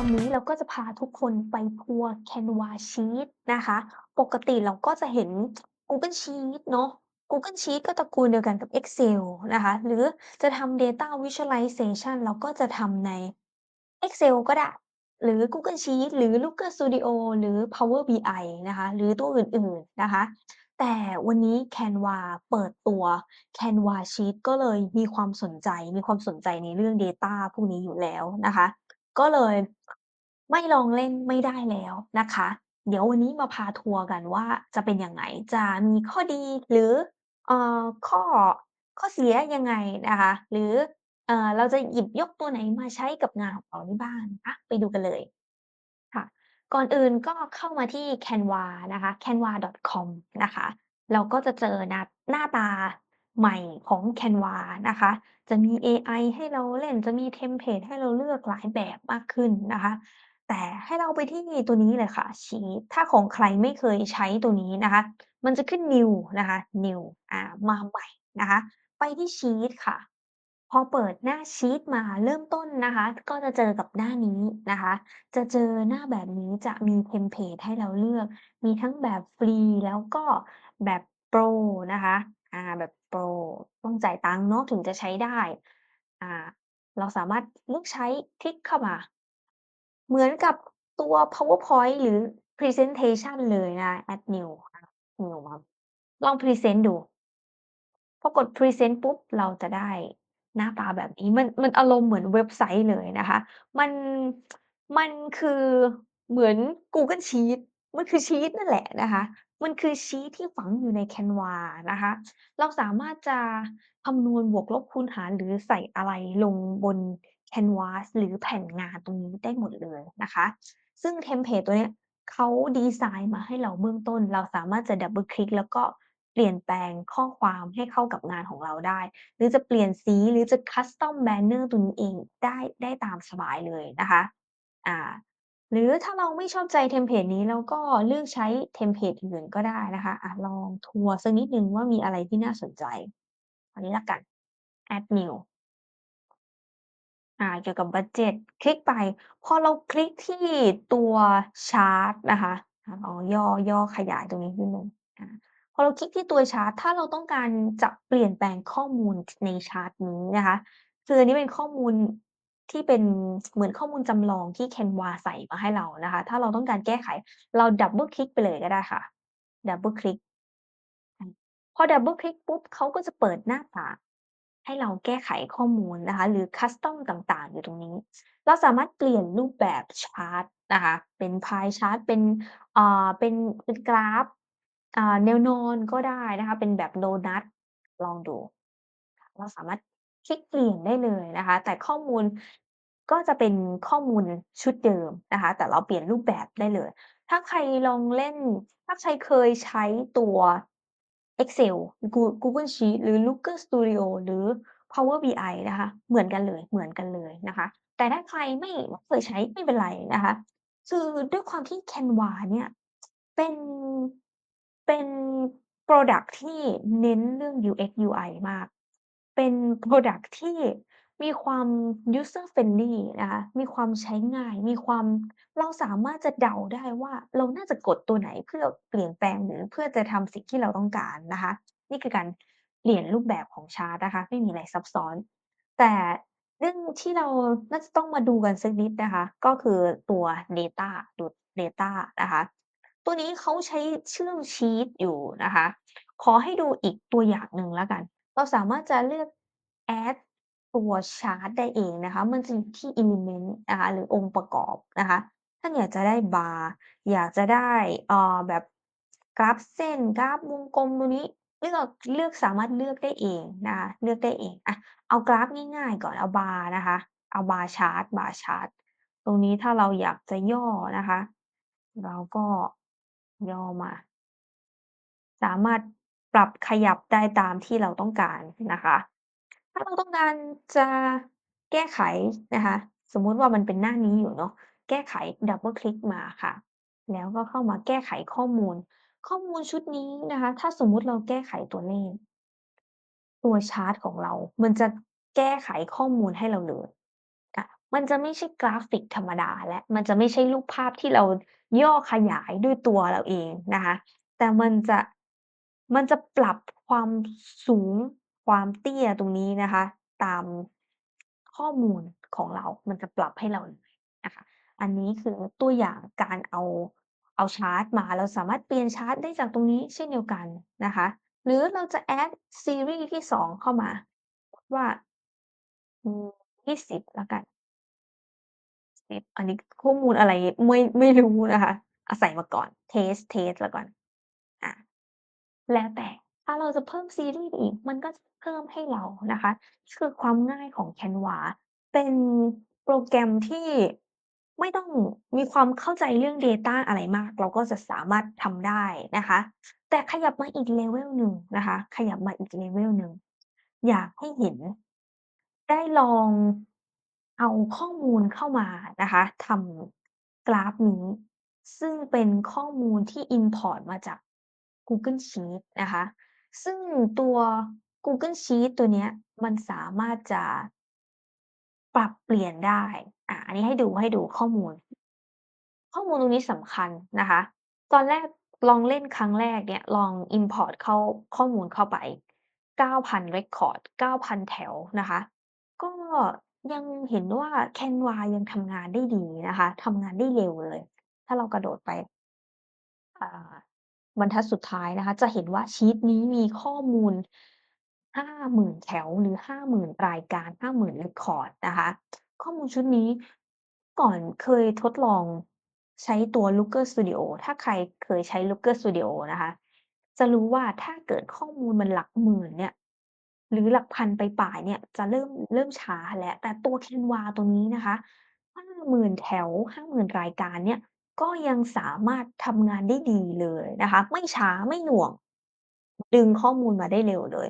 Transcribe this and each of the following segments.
วันนี้เราก็จะพาทุกคนไปทัวร์ Canva Sheet นะคะ ปกติเราก็จะเห็น Google Sheet เนาะ Google Sheet ก็ตระกูลเดียวกันกับ Excel นะคะ หรือจะทำ Data Visualization เราก็จะทำใน Excel ก็ได้ หรือ Google Sheet หรือ Looker Studio หรือ Power BI นะคะ หรือตัวอื่นๆนะคะ แต่วันนี้ Canva เปิดตัว Canva Sheet ก็เลยมีความสนใจ มีความสนใจในเรื่อง Data พวกนี้อยู่แล้วนะคะ ก็เลย ไม่ลองเล่นไม่ได้แล้วนะคะ เดี๋ยววันนี้มาพาทัวร์กันว่าจะเป็นยังไง จะมีข้อดีหรือ เอ่อ ข้อ ข้อเสียยังไงนะคะ หรือ เอ่อ เราจะหยิบยกตัวไหนมาใช้กับงานของเราได้บ้างนะคะ ไปดูกันเลย ค่ะ ก่อนอื่นก็เข้ามาที่ Canva นะคะ canva.com นะคะ เราก็จะเจอหน้าหน้าตาใหม่ของ Canva นะคะ จะมีเอไอให้เราเล่น จะมีเทมเพลตให้เราเลือกหลายแบบมากขึ้นนะคะ แต่ให้เราไปที่ตัวนี้เลยค่ะ Sheet ถ้าของใครไม่เคยใช้ตัวนี้นะคะ มันจะขึ้น New นะคะ New อ่า มาใหม่นะคะ ไปที่ Sheet ค่ะ พอเปิดหน้า Sheet มาเริ่มต้นนะคะ ก็จะเจอกับหน้านี้นะคะ จะเจอหน้าแบบนี้จะมีเทมเพลตให้เราเลือก มีทั้งแบบฟรีแล้วก็แบบโปรนะคะ อ่า แบบโปร ต้องจ่ายตังค์เนาะถึงจะใช้ได้ อ่า เราสามารถเลือกใช้คลิกเข้ามา เหมือนกับตัว PowerPoint หรือพรีเซนเทชันเลยนะ Add New นะคะ New มาลองพรีเซนต์ดู พอกดพรีเซนต์ปุ๊บ เราจะได้หน้าตาแบบนี้ มัน มันอารมณ์เหมือนเว็บไซต์เลยนะคะ มัน มันคือเหมือน Google Sheet มันคือชีตนั่นแหละนะคะ มันคือชีตที่ฝังอยู่ใน Canva นะคะ เราสามารถจะคำนวณบวกลบคูณหาร หรือใส่อะไรลงบน Canvas หรือแผ่นงานตรงนี้ได้หมดเลยนะคะ ซึ่งเทมเพลตตัวนี้เขาดีไซน์มาให้เราเบื้องต้น เราสามารถจะดับเบิลคลิกแล้วก็เปลี่ยนแปลงข้อความให้เข้ากับงานของเราได้ หรือจะเปลี่ยนสีหรือจะ Custom Banner ตัวนี้เองได้ได้ตามสบายเลยนะคะอ่าหรือถ้าเราไม่ชอบใจเทมเพลตนี้เราก็เลือกใช้เทมเพลตอื่นก็ได้นะคะอะลองทัวร์สักนิดหนึ่งว่ามีอะไรที่น่าสนใจ อันนี้แล้วกัน Add New อ่า เกี่ยวกับบัดเจต คลิกไป พอเราคลิกที่ตัวชาร์ตนะคะอ่าลอย่อ ย่อขยายตรงนี้นิดหนึ่ง อา พอเราคลิกที่ตัวชาร์ต ถ้าเราต้องการจะเปลี่ยนแปลงข้อมูลในชาร์ตนี้นะคะ คืออันนี้เป็นข้อมูลที่เป็น เหมือนข้อมูลจำลองที่ Canva ใส่มาให้เรานะคะ ถ้าเราต้องการแก้ไข เราดับเบิลคลิกไปเลยก็ได้ค่ะดับเบิลคลิกอืม พอดับเบิลคลิกปุ๊บ เขาก็จะเปิดหน้าต่าง ให้เราแก้ไขข้อมูลนะคะ หรือคัสตอมต่างๆ อยู่ตรงนี้ เราสามารถเปลี่ยนรูปแบบชาร์ตนะคะ เป็น Pie Chart เป็นอ่าเป็นเป็นกราฟอ่าแนวนอนก็ได้นะคะ เป็นแบบโดนัตลองดู เราสามารถคลิกเปลี่ยนได้เลยนะคะ แต่ข้อมูลก็จะเป็นข้อมูลชุดเดิมนะคะ แต่เราเปลี่ยนรูปแบบได้เลย ถ้าใครลองเล่น ถ้าใครเคยใช้ตัว Excel กู Google Sheet หรือ Looker Studio หรือ Power BI นะคะ เหมือนกันเลย เหมือนกันเลยนะคะ แต่ถ้าใครไม่เคยใช้ไม่เป็นไรนะคะ คือด้วยความที่ Canva เนี่ย เป็น เป็นพรอดักต์ที่เน้นเรื่อง UX UI มาก เป็นพรอดักต์ที่ มีความ user friendly นะคะ มีความใช้ง่าย มีความ เราสามารถจะเดาได้ว่า เราน่าจะกดตัวไหนเพื่อเปลี่ยนแปลง หรือเพื่อจะทำสิ่งที่เราต้องการนะคะ นี่คือการเปลี่ยนรูปแบบของชาร์ตนะคะ ไม่มีอะไรซับซ้อน แต่เรื่องที่เราน่าจะต้องมาดูกันสักนิดนะคะ ก็คือตัว Data ดู Data นะคะ ตัวนี้เขาใช้เชื่อมชีตอยู่นะคะ ขอให้ดูอีกตัวอย่างหนึ่งแล้วกัน เราสามารถจะเลือก Add ตัวชาร์ตได้เองนะคะ มันจะอยู่ที่ Element นะคะ หรือองค์ประกอบนะคะ ท่านอยากจะได้บาร์ อยากจะได้ เอ่อ แบบกราฟเส้น กราฟวงกลม ตัวนี้ เลือก เลือก สามารถเลือกได้เองนะคะ เลือกได้เอง อะ เอากราฟง่าย ๆ ก่อน เอาบาร์นะคะ เอาบาร์ชาร์ต บาร์ชาร์ต ตรงนี้ถ้าเราอยากจะย่อนะคะ เราก็ย่อมา สามารถปรับขยับได้ตามที่เราต้องการนะคะ ถ้าเราต้องการจะแก้ไขนะคะ สมมุติว่ามันเป็นหน้านี้อยู่เนาะ แก้ไข ดับเบิลคลิกมาค่ะ แล้วก็เข้ามาแก้ไขข้อมูล ข้อมูลชุดนี้นะคะ ถ้าสมมุติเราแก้ไขตัวเลข ตัวชาร์ตของเรา มันจะแก้ไขข้อมูลให้เราเลย อะ มันจะไม่ใช่กราฟิกธรรมดาแล้ว มันจะไม่ใช่รูปภาพที่เราย่อขยายด้วยตัวเราเองนะคะ แต่มันจะ มันจะปรับความสูง ความเตี้ยตรงนี้นะคะ ตามข้อมูลของเรา มันจะปรับให้เรานะคะ อันนี้คือตัวอย่างการเอาเอาชาร์ตมา เราสามารถเปลี่ยนชาร์ตได้จากตรงนี้เช่นเดียวกันนะคะ หรือเราจะ add ซีรีส์ที่2เข้ามา ว่าอืม20แล้วกัน10อันนี้ข้อมูลอะไรไม่ไม่รู้นะคะ อาใส่มาก่อน เทสเทสแล้วก่อนอาแล้วแต่ ถ้าเราจะเพิ่มซีรีส์อีก มันก็จะเพิ่มให้เรานะคะ คือความง่ายของ Canva เป็นโปรแกรมที่ไม่ต้องมีความเข้าใจเรื่อง Data อะไรมาก เราก็จะสามารถทำได้นะคะ แต่ขยับมาอีก level หนึ่งนะคะ ขยับมาอีก level หนึ่ง อยากให้เห็น ได้ลองเอาข้อมูลเข้ามานะคะทำกราฟนี้ ซึ่งเป็นข้อมูลที่ import มาจาก Google Sheets นะคะ ซึ่งตัว Google Sheets ตัวเนี้ย มันสามารถจะ ปรับเปลี่ยนได้ อ่า อันนี้ให้ดู ให้ดูข้อมูล ข้อมูลตรงนี้สำคัญนะคะ ตอนแรกลองเล่นครั้งแรกเนี่ย ลอง import เข้าข้อมูลเข้าไป 9,000 record 9,000 แถวนะคะ ก็ยังเห็นว่า Canva ยังทำงานได้ดีนะคะ ทำงานได้เร็วเลย ถ้าเรากระโดดไป อ่า บรรทัดสุดท้ายนะคะ จะเห็นว่าชีตนี้มีข้อมูล 50,000 แถวหรือ 50,000 รายการ 50,000 record นะคะ ข้อมูลชุดนี้ก่อนเคยทดลองใช้ตัว Looker Studio ถ้าใครเคยใช้ Looker Studio นะคะ จะรู้ว่าถ้าเกิดข้อมูลมันหลักหมื่นเนี่ย หรือหลักพันไปปลายเนี่ยจะเริ่มเริ่มช้าแล้ว แต่ตัว Canva ตัวนี้นะคะ50,000แถว50,000รายการเนี่ย ก็ยังสามารถทำงานได้ดีเลยนะคะ ไม่ช้าไม่หน่วง ดึงข้อมูลมาได้เร็วเลย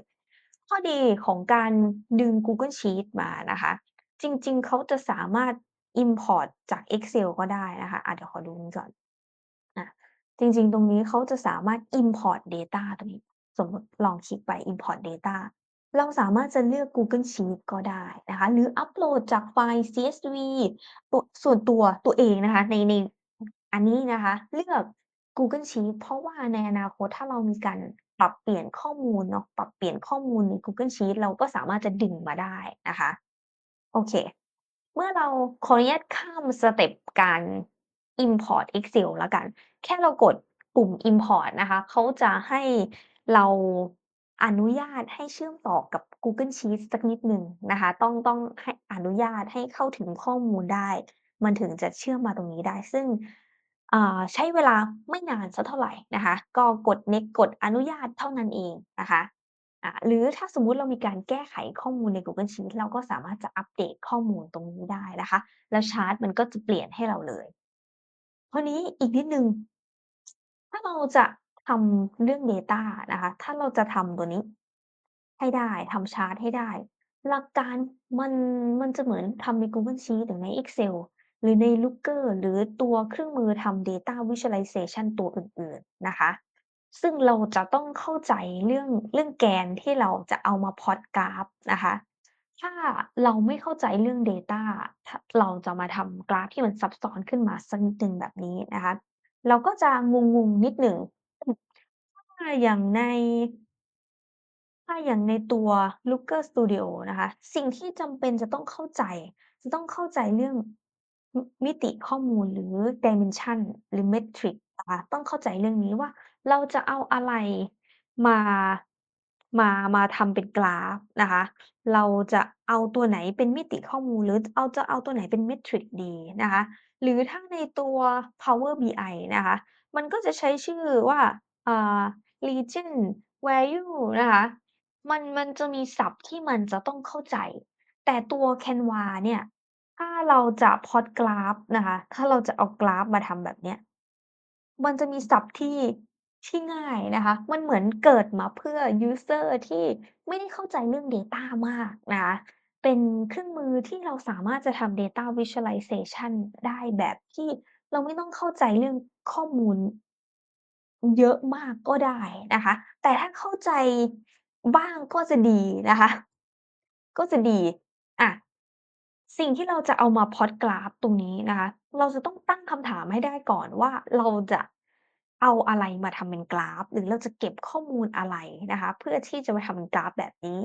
ข้อดีของการดึง Google Sheets มานะคะ จริง ๆ เขาจะสามารถ import จาก Excel ก็ได้นะคะอาเดี๋ยวขอดูนี้ก่อนอาจริง ๆ ตรงนี้เขาจะสามารถ import data ตรงนี้ สมมติลองคลิกไป import data เราสามารถจะเลือก Google Sheets ก็ได้นะคะ หรืออัปโหลดจากไฟล์ CSV ตัวส่วนตัวตัวเองนะคะ ในใน อันนี้นะคะ เลือก Google Sheets เพราะว่าในอนาคตถ้าเรามีการปรับเปลี่ยนข้อมูลเนาะ ปรับเปลี่ยนข้อมูลใน Google Sheets เราก็สามารถจะดึงมาได้นะคะ โอเค เมื่อเราขออนุญาตข้ามสเต็ปการ import Excel แล้วกัน แค่เรากดปุ่ม import นะคะ เขาจะให้เราอนุญาตให้เชื่อมต่อกับ Google Sheets สักนิดหนึ่งนะคะ ต้องต้องให้อนุญาตให้เข้าถึงข้อมูลได้ มันถึงจะเชื่อมมาตรงนี้ได้ ซึ่ง อ่า ใช้เวลาไม่นานสักเท่าไรนะคะ ก็กด next กดอนุญาตเท่านั้นเองนะคะ อ่า หรือถ้าสมมุติเรามีการแก้ไขข้อมูลใน Google Sheets เราก็สามารถจะอัปเดตข้อมูลตรงนี้ได้นะคะ แล้วชาร์ตมันก็จะเปลี่ยนให้เราเลย คราวนี้อีกนิดหนึ่ง ถ้าเราจะทำเรื่อง Data นะคะ ถ้าเราจะทำตัวนี้ให้ได้ ทำชาร์ตให้ได้ หลักการมัน มันจะเหมือนทำใน Google Sheets หรือใน Excel หรือใน Looker หรือตัวเครื่องมือทำ Data Visualization ตัวอื่น ๆ นะคะ ซึ่งเราจะต้องเข้าใจเรื่อง เรื่องแกนที่เราจะเอามาพล็อตกราฟนะคะ ถ้าเราไม่เข้าใจเรื่อง Data ถ้า เราจะมาทำกราฟที่มันซับซ้อนขึ้นมาสักนิดหนึ่งแบบนี้นะคะ เราก็จะงง ๆ นิดหนึ่ง อืม ถ้าอย่างใน ถ้าอย่างในตัว Looker Studio นะคะ สิ่งที่จำเป็นจะต้องเข้าใจ จะต้องเข้าใจเรื่อง ม มิติข้อมูล หรือ Dimension หรือ Metric นะคะ ต้องเข้าใจเรื่องนี้ว่า เราจะเอาอะไรมา มา มาทำเป็นกราฟนะคะ เราจะเอาตัวไหนเป็นมิติข้อมูล หรือเอา จะเอาตัวไหนเป็น Metric ดีนะคะ หรือถ้าในตัว Power BI นะคะ มันก็จะใช้ชื่อว่า อ่า Legend Value นะคะ มัน มันจะมีศัพท์ที่มันจะต้องเข้าใจ แต่ตัว Canva เนี่ย ถ้าเราจะพล็อตกราฟนะคะ ถ้าเราจะเอากราฟมาทำแบบเนี้ย มันจะมีศัพท์ที่ที่ง่ายนะคะ มันเหมือนเกิดมาเพื่อยูสเซอร์ที่ไม่ได้เข้าใจเรื่อง Data มากนะคะ เป็นเครื่องมือที่เราสามารถจะทำ Data Visualization ได้แบบที่เราไม่ต้องเข้าใจเรื่องข้อมูล เยอะมากก็ได้นะคะ แต่ถ้าเข้าใจบ้างก็จะดีนะคะ ก็จะดีอา สิ่งที่เราจะเอามาพอตกราฟตรงนี้นะคะ เราจะต้องตั้งคำถามให้ได้ก่อนว่า เราจะเอาอะไรมาทำเป็นกราฟ หรือเราจะเก็บข้อมูลอะไรนะคะ เพื่อที่จะมาทำเป็นกราฟแบบนี้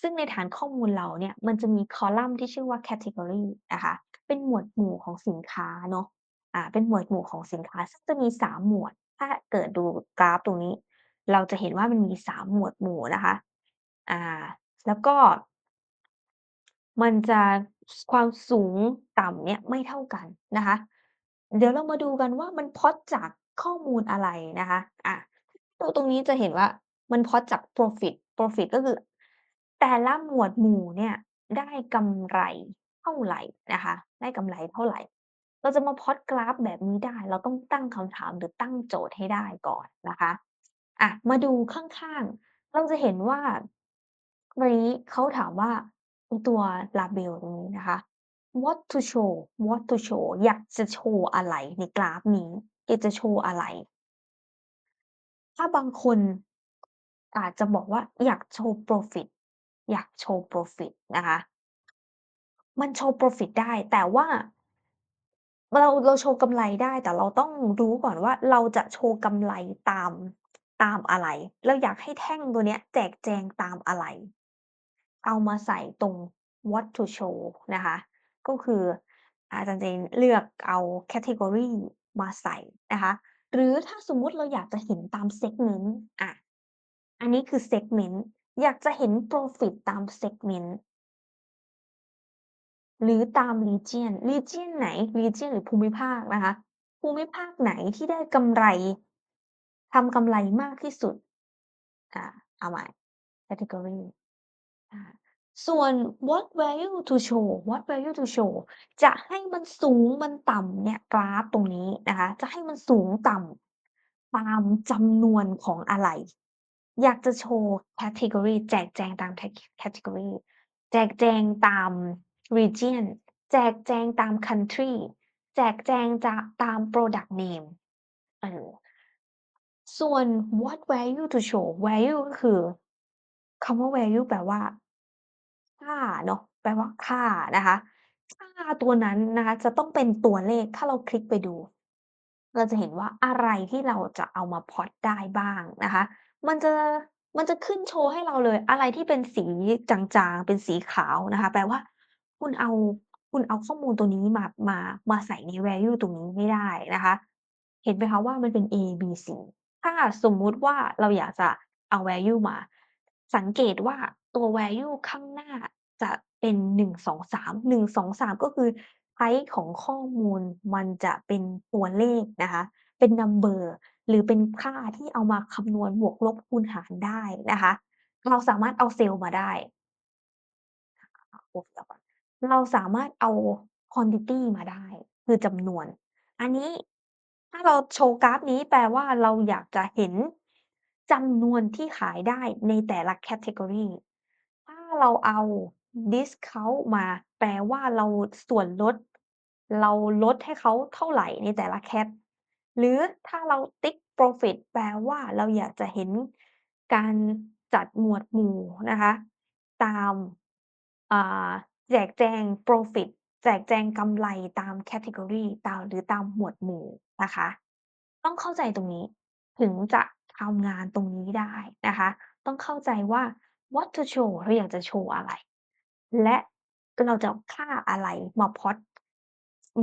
ซึ่งในฐานข้อมูลเราเนี่ย มันจะมีคอลัมน์ที่ชื่อว่า Category นะคะ เป็นหมวดหมู่ของสินค้าเนาะ อ่า เป็นหมวดหมู่ของสินค้า ซึ่งจะมี 3 หมวด ถ้าเกิดดูกราฟตรงนี้ เราจะเห็นว่ามันมี 3 หมวดหมู่นะคะ อ่า แล้วก็มันจะ ความสูงต่ำเนี่ยไม่เท่ากันนะคะ เดี๋ยวเรามาดูกันว่ามันพล็อตจากข้อมูลอะไรนะคะ อ่าดูตรงนี้จะเห็นว่ามันพล็อตจาก Profit Profit ก็คือ แต่ละหมวดหมู่เนี่ยได้กำไรเท่าไหร่นะคะ ได้กำไรเท่าไหร่ เราจะมาพล็อตกราฟแบบนี้ได้ เราต้องตั้งคำถามหรือตั้งโจทย์ให้ได้ก่อนนะคะอะมาดูข้างๆ เราจะเห็นว่าวันนี้เขาถามว่า ตัว Label ตรงนี้นะคะ What to show What to show อยากจะโชว์อะไรในกราฟนี้อยากจะโชว์อะไร?ถ้าบางคนอาจจะบอกว่าอยากโชว์ Profit อยากโชว์ Profit นะคะ มันโชว์ Profit ได้แต่ว่าเราเราโชว์กำไรได้แต่เราต้องรู้ก่อนว่าเราจะโชว์กำไรตามตามอะไร เราอยากให้แท่งตัวเนี้ยแจกแจงตามอะไร เอามาใส่ตรง What to show นะคะ ก็คืออาจารย์เจะเลือกเอา Category มาใส่นะคะ หรือถ้าสมมุติเราอยากจะเห็นตาม Segment อะ อันนี้คือ Segment อยากจะเห็น Profit ตาม Segment หรือตาม Region Region ไหน Region หรือภูมิภาคนะคะ ภูมิภาคไหนที่ได้กำไรทำกำไรมากที่สุด อ่าเอาใหม่ Category อา ส่วน What value to show What value to show จะให้มันสูงมันต่ำเนี่ย กราฟตรงนี้นะคะ จะให้มันสูงต่ำตามจำนวนของอะไร อยากจะโชว์ Category แจกแจงตาม Category แจกแจงตาม Region แจกแจงตาม Country แจกแจงจะตาม Product Name เออ ส่วน What value to show Value ก็คือ คำว่า Value แปลว่า ค่าเนาะ แปลว่าค่านะคะ ค่าตัวนั้นนะคะ จะต้องเป็นตัวเลข ถ้าเราคลิกไปดู เราจะเห็นว่าอะไรที่เราจะเอามาพล็อตได้บ้างนะคะ มันจะ มันจะขึ้นโชว์ให้เราเลย อะไรที่เป็นสีจาง ๆ เป็นสีขาวนะคะ แปลว่า คุณเอา คุณเอาข้อมูลตัวนี้มา มา มาใส่ใน Value ตรงนี้ไม่ได้นะคะ เห็นไหมคะว่ามันเป็น A B C ถ้าสมมุติว่าเราอยากจะเอา Value มา สังเกตว่าตัว Value ข้างหน้าจะเป็น 1 2 3 1 2 3 ก็คือ Type ของข้อมูลมันจะเป็นตัวเลขนะคะ เป็น Number หรือเป็นค่าที่เอามาคำนวณบวกลบคูณหารได้นะคะ เราสามารถเอาเซลล์มาได้ เราสามารถเอา Quantity มาได้ คือจำนวน อันนี้ถ้าเราโชว์กราฟนี้แปลว่าเราอยากจะเห็น จำนวนที่ขายได้ในแต่ละ Category ถ้าเราเอา Discount มา แปลว่าเราส่วนลด เราลดให้เขาเท่าไหร่ในแต่ละ Cat หรือถ้าเราติ๊ก Profit แปลว่าเราอยากจะเห็นการจัดหมวดหมู่นะคะ ตามแจกแจง Profit แจกแจงกำไรตาม Category ตามหรือตามหมวดหมู่นะคะ ต้องเข้าใจตรงนี้ ถึงจะทำงานตรงนี้ได้นะคะ ต้องเข้าใจว่า What to show เราอยากจะโชว์อะไร และเราจะเอาค่าอะไรมาพล็อต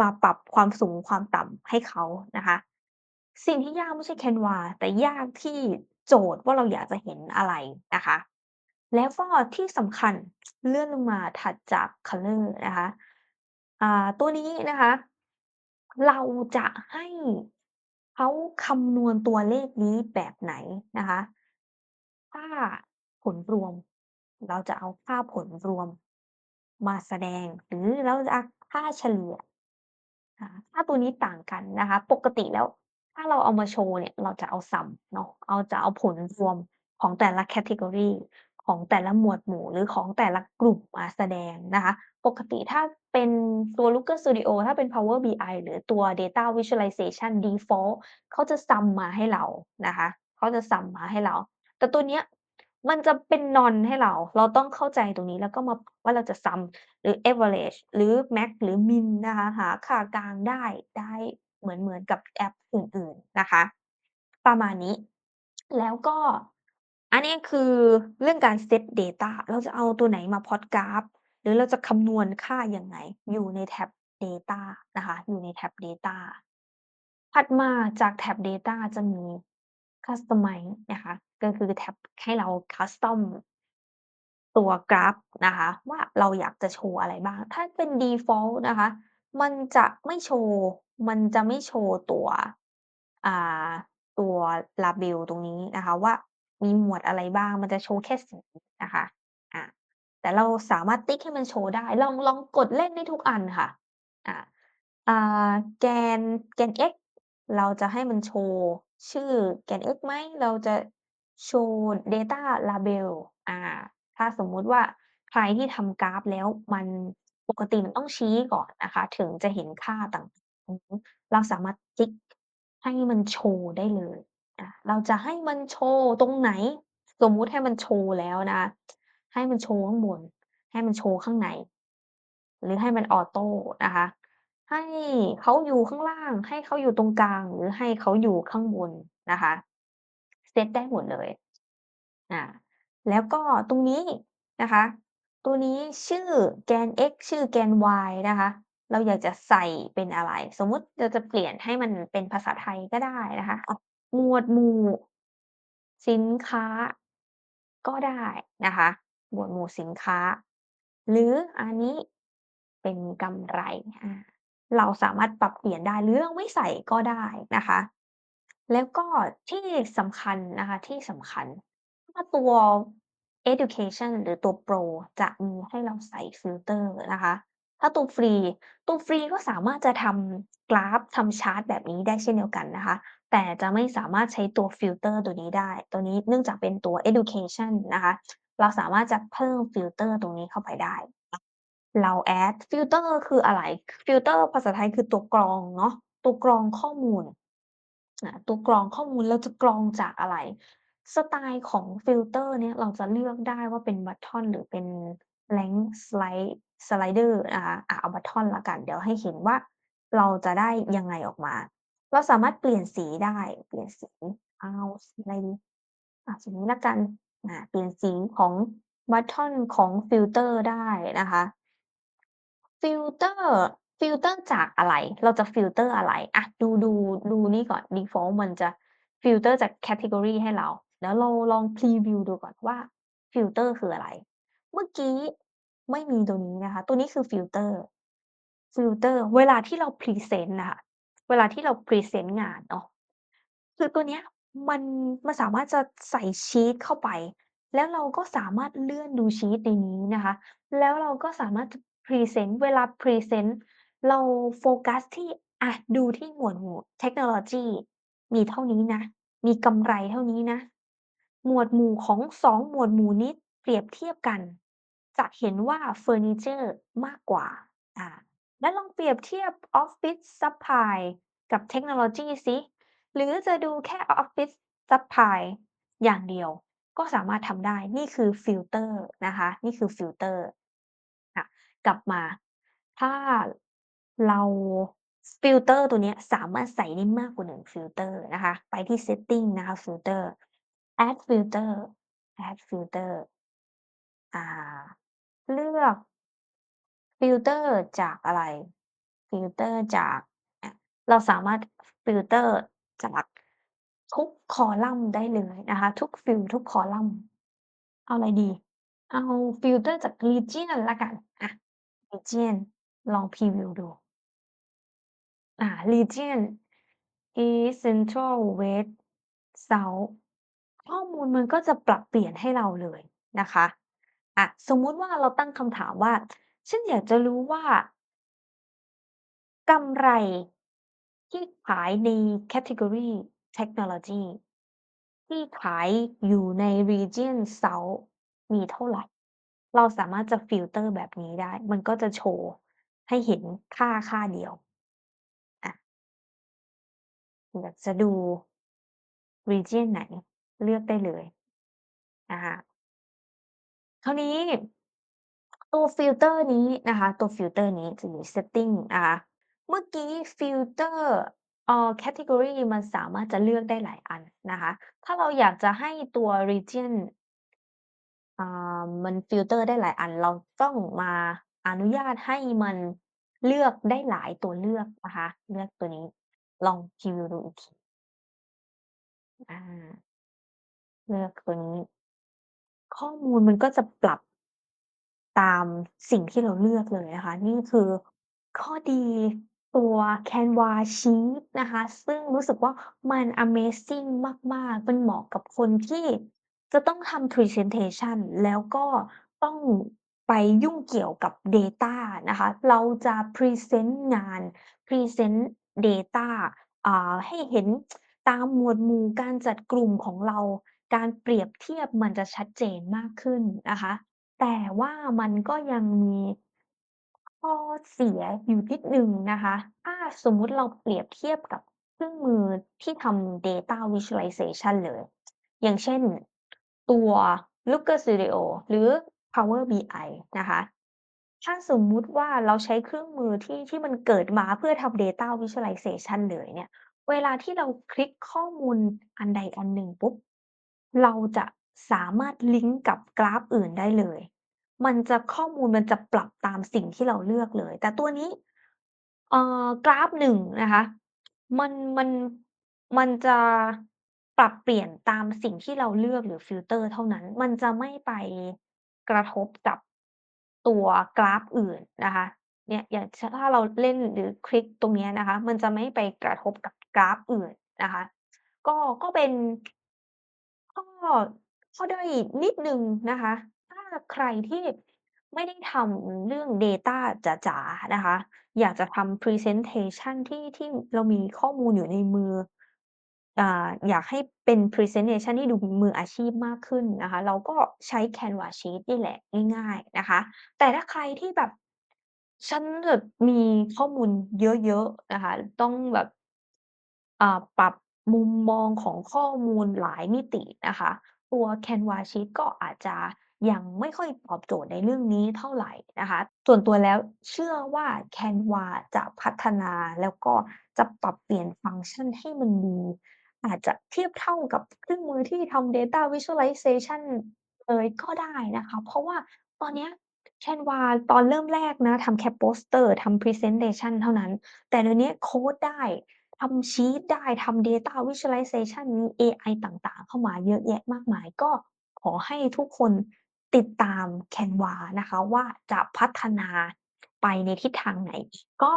มาปรับความสูงความต่ำให้เขานะคะ สิ่งที่ยากไม่ใช่ Canva แต่ยากที่โจทย์ว่าเราอยากจะเห็นอะไรนะคะ แล้วก็ที่สำคัญเลื่อนลงมาถัดจากคัลเลอร์นะคะ อ่า ตัวนี้นะคะ เราจะให้ เขาคำนวณตัวเลขนี้แบบไหนนะคะค่าผลรวม เราจะเอาค่าผลรวมมาแสดง หรือเราจะเอาค่าเฉลี่ยค่าตัวนี้ต่างกันนะคะ ปกติแล้ว ถ้าเราเอามาโชว์เนี่ย เราจะเอา Sum เนาะเอาจะเอาผลรวมของแต่ละ Category ของแต่ละหมวดหมู่หรือของแต่ละกลุ่มมาแสดงนะคะ ปกติถ้าเป็นตัว Looker Studio ถ้าเป็น Power BI หรือตัว Data Visualization Default เขาจะ Sum มาให้เรานะคะเขาจะ Sum มาให้เรา แต่ตัวเนี้ยมันจะเป็น none ให้เรา เราต้องเข้าใจตรงนี้แล้วก็มาว่าเราจะ sum หรือ average หรือ max หรือ min นะคะหาค่ากลางได้ได้เหมือนๆกับแอปอื่นๆนะคะ ประมาณนี้ แล้วก็อันนี้คือเรื่องการเซต Data เราจะเอาตัวไหนมาพอตกราฟ รือเราจะคำนวณค่ายังไง อยู่ในแท็บ Data นะคะ อยู่ในแท็บ Data ถัดมาจากแท็บ Data จะมี Customize นะคะ ก็คือแท็บให้เราคัสตอมตัวกราฟนะคะ ว่าเราอยากจะโชว์อะไรบ้าง ถ้าเป็น Default นะคะ มันจะไม่โชว์ มันจะไม่โชว์ตัวอ่าตัว Label ตรงนี้นะคะ ว่ามีหมวดอะไรบ้าง มันจะโชว์แค่สีนะคะ แต่เราสามารถติ๊กให้มันโชว์ได้ ลอง ลองกดเล่นได้ทุกอันค่ะอาอ่า แกน แกน X เราจะให้มันโชว์ชื่อแกน X ไหม เราจะโชว์ Data Label อ่า ถ้าสมมุติว่าใครที่ทำกราฟแล้วมันปกติมันต้องชี้ก่อนนะคะ ถึงจะเห็นค่าต่างอือฮึเราสามารถติ๊กให้มันโชว์ได้เลยอาเราจะให้มันโชว์ตรงไหน สมมุติให้มันโชว์แล้วนะ ให้มันโชว์ข้างบน ให้มันโชว์ข้างใน หรือให้มันออโต้นะคะ ให้เขาอยู่ข้างล่าง ให้เขาอยู่ตรงกลาง หรือให้เขาอยู่ข้างบนนะคะ เซตได้หมดเลยอาแล้วก็ตรงนี้นะคะ ตัวนี้ชื่อแกน X ชื่อแกน Y นะคะ เราอยากจะใส่เป็นอะไร สมมุติเราจะเปลี่ยนให้มันเป็นภาษาไทยก็ได้นะคะหมวดหมู่สินค้าก็ได้นะคะ หมวดหมู่สินค้า หรืออันนี้เป็นกำไร เราสามารถปรับเปลี่ยนได้หรือเราไม่ใส่ก็ได้นะคะ แล้วก็ที่สำคัญนะคะที่สำคัญถ้าตัว Education หรือตัวโปรจะมีให้เราใส่ฟิลเตอร์นะคะ ถ้าตัวฟรี ตัวฟรีก็สามารถจะทำกราฟทำชาร์ตแบบนี้ได้เช่นเดียวกันนะคะ แต่จะไม่สามารถใช้ตัวฟิลเตอร์ตัวนี้ได้ ตัวนี้เนื่องจากเป็นตัว Education นะคะ เราสามารถจะเพิ่มฟิลเตอร์ตรงนี้เข้าไปได้ เรา add ฟิลเตอร์คืออะไร ฟิลเตอร์ภาษาไทยคือตัวกรองเนาะ ตัวกรองข้อมูลตัวกรองข้อมูลเราจะกรองจากอะไร สไตล์ของฟิลเตอร์เนี่ยเราจะเลือกได้ว่าเป็นบัตตอนหรือเป็น blank slide slider นะคะเอาบัตตอนล้วกัน เดี๋ยวให้เห็นว่าเราจะได้ยังไงออกมา เราสามารถเปลี่ยนสีได้ เปลี่ยนสี เอาสีอะไรดีอะสีนี้ล้วกัน อ่า เปลี่ยนสีของบัตตอนของฟิลเตอร์ได้นะคะ ฟิลเตอร์ ฟิลเตอร์จากอะไร เราจะฟิลเตอร์อะไร อะ ดู ดู ดูนี่ก่อน Default มันจะฟิลเตอร์จาก Category ให้เราเดี๋ยวเราลองพรีวิวดูก่อนว่าฟิลเตอร์คืออะไร เมื่อกี้ไม่มีตัวนี้นะคะ ตัวนี้คือฟิลเตอร์ ฟิลเตอร์ เวลาที่เราพรีเซนต์นะคะ เวลาที่เราพรีเซนต์งานเนาะ คือตัวเนี้ย มัน มันสามารถจะใส่ชีตเข้าไป แล้วเราก็สามารถเลื่อนดูชีตในนี้นะคะ แล้วเราก็สามารถจะพรีเซนต์ เวลาพรีเซนต์ เราโฟกัสที่ อะ ดูที่หมวดหมู่ เทคโนโลยี มีเท่านี้นะ มีกำไรเท่านี้นะ หมวดหมู่ของ 2 หมวดหมู่นี้เปรียบเทียบกัน จะเห็นว่าเฟอร์นิเชอร์มากกว่า อา แล้วลองเปรียบเทียบ Office Supply กับเทคโนโลยีสิ หรือจะดูแค่ Office Supply อย่างเดียวก็สามารถทำได้ นี่คือฟิลเตอร์นะคะ นี่คือฟิลเตอร์ค่ะกลับมา ถ้าเราฟิลเตอร์ตัวนี้สามารถใส่ได้มากกว่า1ฟิลเตอร์นะคะ ไปที่ Setting นะคะฟิลเตอร์ Add Filter Add Filter อ่า เลือกฟิลเตอร์จากอะไร ฟิลเตอร์จาก เราสามารถฟิลเตอร์ จากทุกคอลัมน์ได้เลยนะคะ ทุกฟีลด์ทุกคอลัมน์ เอาอะไรดี เอาฟิลเตอร์จาก Region ล้วกัน อะ Region ลองพรีวิวดู อ่า Region East Central West South ข้อมูลมันก็จะปรับเปลี่ยนให้เราเลยนะคะอะสมมุติว่าเราตั้งคำถามว่า ฉันอยากจะรู้ว่ากำไร ที่ขายใน Category เทคโนโลยีที่ขายอยู่ใน Region South มีเท่าไร เราสามารถจะฟิลเตอร์แบบนี้ได้ มันก็จะโชว์ให้เห็นค่าค่าเดียว อะ อยากจะดู Region ไหน เลือกได้เลย นะคะ คราวนี้ ตัวฟิลเตอร์นี้นะคะ ตัวฟิลเตอร์นี้จะอยู่ setting นะคะ เมื่อกี้ฟิลเตอร์เอ่อ category มันสามารถจะเลือกได้หลายอันนะคะ ถ้าเราอยากจะให้ตัว region อ่ามันฟิลเตอร์ได้หลายอัน เราต้องมาอนุญาตให้มันเลือกได้หลายตัวเลือกนะคะ เลือกตัวนี้ ลองพรีวิวดูอีกทีอาเลือกตัวนี้ ข้อมูลมันก็จะปรับตามสิ่งที่เราเลือกเลยนะคะ นี่คือข้อดี ตัว Canva Sheet นะคะ ซึ่งรู้สึกว่ามันอะเมซิงมาก ๆ มันเหมาะกับคนที่จะต้องทำพรีเซนเทชันแล้วก็ต้องไปยุ่งเกี่ยวกับ Data นะคะ เราจะพรีเซนต์งาน พรีเซนต์ Data อ่า ให้เห็น ตามหมวดหมู่การจัดกลุ่มของเรา การเปรียบเทียบมันจะชัดเจนมากขึ้นนะคะ แต่ว่ามันก็ยังมี ข้อเสียอยู่นิดหนึ่งนะคะ ถ้าสมมุติเราเปรียบเทียบกับเครื่องมือที่ทำ Data Visualization เลย อย่างเช่นตัว Looker Studio หรือ Power BI นะคะ ถ้าสมมุติว่าเราใช้เครื่องมือที่ที่มันเกิดมาเพื่อทำ Data Visualization เลยเนี่ย เวลาที่เราคลิกข้อมูลอันใดอันหนึ่งปุ๊บ เราจะสามารถลิงก์กับกราฟอื่นได้เลย มันจะข้อมูลมันจะปรับตามสิ่งที่เราเลือกเลย แต่ตัวนี้ เอ่อ กราฟหนึ่งนะคะ มัน มัน มันจะปรับเปลี่ยนตามสิ่งที่เราเลือก หรือฟิลเตอร์เท่านั้น มันจะไม่ไปกระทบกับตัวกราฟอื่นนะคะ เนี่ย อย่าง ช ถ้าเราเล่น หรือคลิกตรงเนี้ยนะคะ มันจะไม่ไปกระทบกับกราฟอื่นนะคะ ก็ ก็เป็น ข้อ ข้อด้อยนิดหนึ่งนะคะ ถ้าใครที่ไม่ได้ทำเรื่อง Data จ๋า ๆ นะคะ อยากจะทำพรีเซนเทชันที่ ที่เรามีข้อมูลอยู่ในมือ อ่า อยากให้เป็นพรีเซนเทชันที่ดูมืออาชีพมากขึ้นนะคะ เราก็ใช้ Canva Sheet นี่แหละ ง่าย ๆ นะคะ แต่ถ้าใครที่แบบ ฉันแบบมีข้อมูลเยอะ ๆ นะคะ ต้องแบบ อ่า ปรับมุมมองของข้อมูลหลายมิตินะคะ ตัว Canva Sheet ก็อาจจะ ยังไม่ค่อยตอบโจทย์ในเรื่องนี้เท่าไหร่นะคะ ส่วนตัวแล้วเชื่อว่า Canva จะพัฒนาแล้วก็จะปรับเปลี่ยนฟังก์ชันให้มันดี อาจจะเทียบเท่ากับเครื่องมือที่ทำ Data Visualization เลยก็ได้นะคะ เพราะว่าตอนเนี้ย Canva ตอนเริ่มแรกนะทำแค่โปสเตอร์ทำพรีเซนเทชันเท่านั้น แต่เดี๋ยวนี้โค้ดได้ทำชีตได้ทำ Data Visualization มีเอไอต่างๆ เข้ามาเยอะแยะมากมาย ก็ขอให้ทุกคน ติดตาม Canva นะคะว่า จะพัฒนาไปในทิศทางไหนอีกก็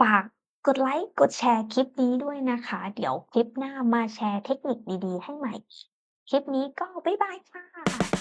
ฝากกดไลค์ กดแชร์คลิปนี้ด้วยนะคะ เดี๋ยวคลิปหน้ามาแชร์เทคนิคดี ๆ ให้ใหม่ คลิปนี้ก็บ๊ายบายค่ะ